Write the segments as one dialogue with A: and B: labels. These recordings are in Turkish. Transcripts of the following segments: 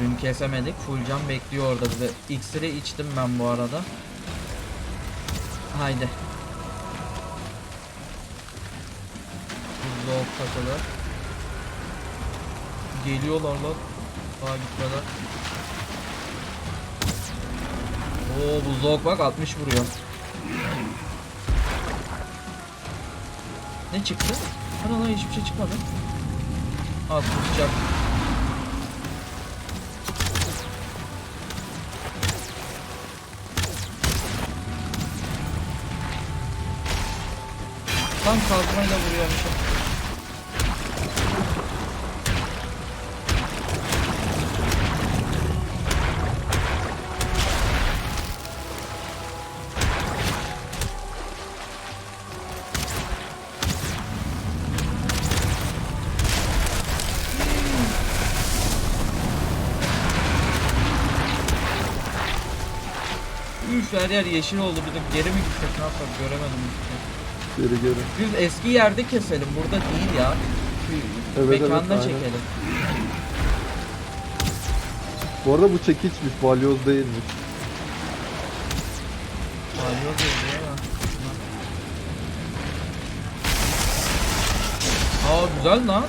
A: Dün kesemedik. Full can bekliyor orada bize. İksiri içtim ben bu arada. Haydi. Zor takılı. Geliyorlar lan. Daha gitmeden. Oo bu Zog bak 60 vuruyor. Ne çıktı? Bana hiçbir şey çıkmadı. Al tutacak. Tam kazmayla vuruyormuşum. Üf her yer yeşil oldu bir de geri mi gitsek ne yapalım göremedim.
B: Geri geri.
A: Biz eski yerde keselim burada değil ya. Şu
B: Evet,
A: mekanda
B: evet, aynen.
A: çekelim.
B: Bu arada bu çekiçmiş, balyoz değilmiş.
A: Balyoz yazıyor ama. Aa güzel lan.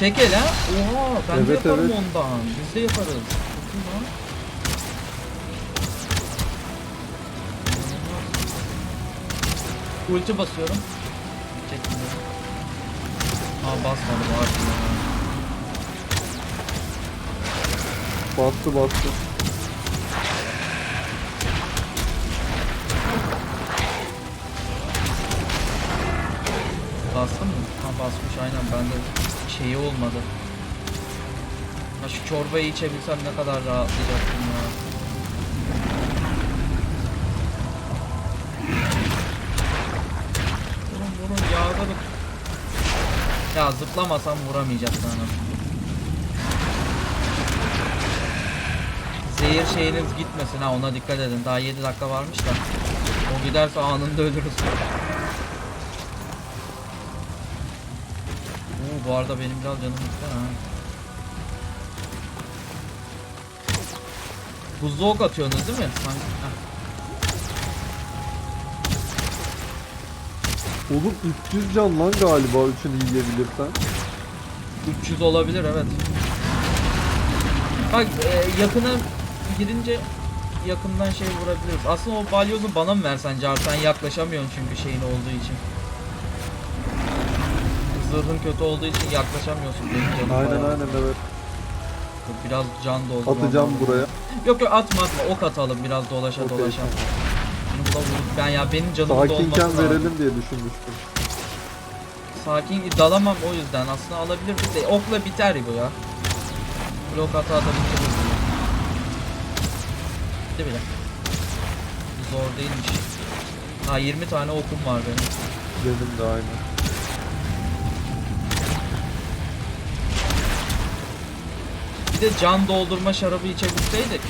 A: Çek hele. Oha ben de
B: Evet,
A: yaparım
B: evet.
A: ondan. Biz de yaparız. İyi lan. Ulti basıyorum. Çekmiyorum. Aa basmadım artık.
B: Bastı bastı.
A: Bastın mı? Ha basmış aynen bende şeyi olmadı. Ha şu çorbayı içebilsem ne kadar rahatlayacaktım ya. Vurun yağdırın. Ya zıplamasam vuramayacaktı anam. Zehir şeyiniz gitmesin ha ona dikkat edin. Daha 7 dakika varmış da. O giderse anında ölürüz. Oo, bu arada benim biraz canım gitti ha. Buzlu ok atıyorsunuz değil mi? Sanki.
B: Oğlum 300 can lan galiba üçünü yiyebilirsen.
A: 300 olabilir evet. Bak e, yakına girince yakından şey vurabiliriz. Aslında o balyozu bana mı versen Car? Sen yaklaşamıyorsun çünkü şeyin olduğu için. Zırhın kötü olduğu için yaklaşamıyorsun benim
B: Aynen
A: bayağı.
B: aynen evet.
A: Biraz can doldu.
B: Atacağım buraya.
A: Yok yok atma atma ok atalım biraz dolaşa
B: Okey,
A: dolaşa.
B: Tamam.
A: Bunu da vur- ben ya benim canım
B: Sakinken
A: lazım.
B: verelim diye düşünmüştüm.
A: Sakin dalamam o yüzden aslında alabilirdik de okla biter bu ya. Blok ata ata bitirir bunu. Bitti bile. Zor değilmiş. Ha 20 tane okum var benim.
B: Benim de aynı.
A: Bir de can doldurma şarabı içebilseydik.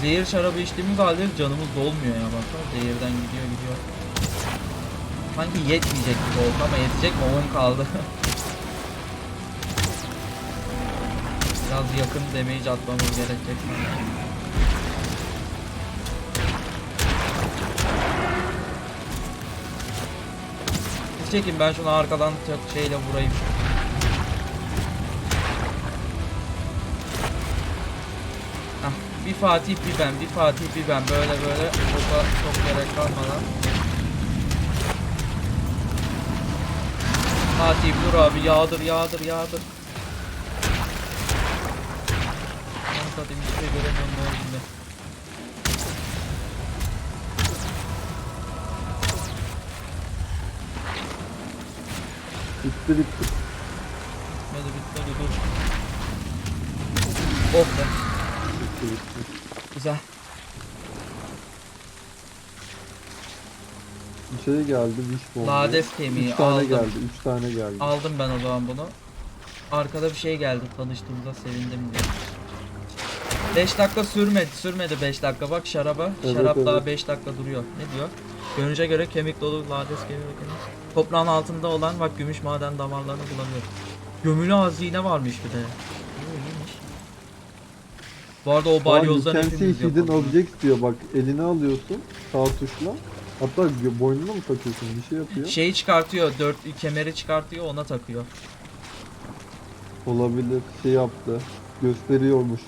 A: Zehir şarabı içtiğimiz halde canımız dolmuyor ya baksana zehirden gidiyor gidiyor. Sanki yetmeyecek gibi oldu ama yetecek mi 10 kaldı. Biraz yakın damage atmamız gerekecek çekin ben şunu arkadan çok şeyle vurayım. Bir Fatih bir ben, bir Fatih bir ben böyle böyle çok, çok gerek kalmadan. Fatih vur abi yağdır yağdır yağdır. Satayım hiçbir şey göremiyorum ne olduğunu.
B: Bitti bitti.
A: Bitmedi bitmedi dur. Oh be. Güzel.
B: Bir şey geldi wish bomb.
A: Lades kemiği
B: 3 tane
A: aldım.
B: geldi. 3 tane geldi.
A: Aldım ben o zaman bunu. Arkada bir şey geldi tanıştığımıza sevindim diye. 5 dakika sürmedi sürmedi 5 dakika bak şaraba.
B: Evet,
A: Şarap daha
B: evet.
A: 5 dakika duruyor. Ne diyor? Görünüşe göre kemik dolu lades kemik kemik. Toprağın altında olan bak gümüş maden damarlarını bulanıyor. Gömülü hazine varmış bir de. Bu arada o balyozdan hepimiz
B: hidden
A: yapalım.
B: objects diyor bak eline alıyorsun sağ tuşla. Hatta boynuna mı takıyorsun bir şey yapıyor.
A: Şeyi çıkartıyor, dört kemeri çıkartıyor ona takıyor.
B: Olabilir şey yaptı. Gösteriyormuş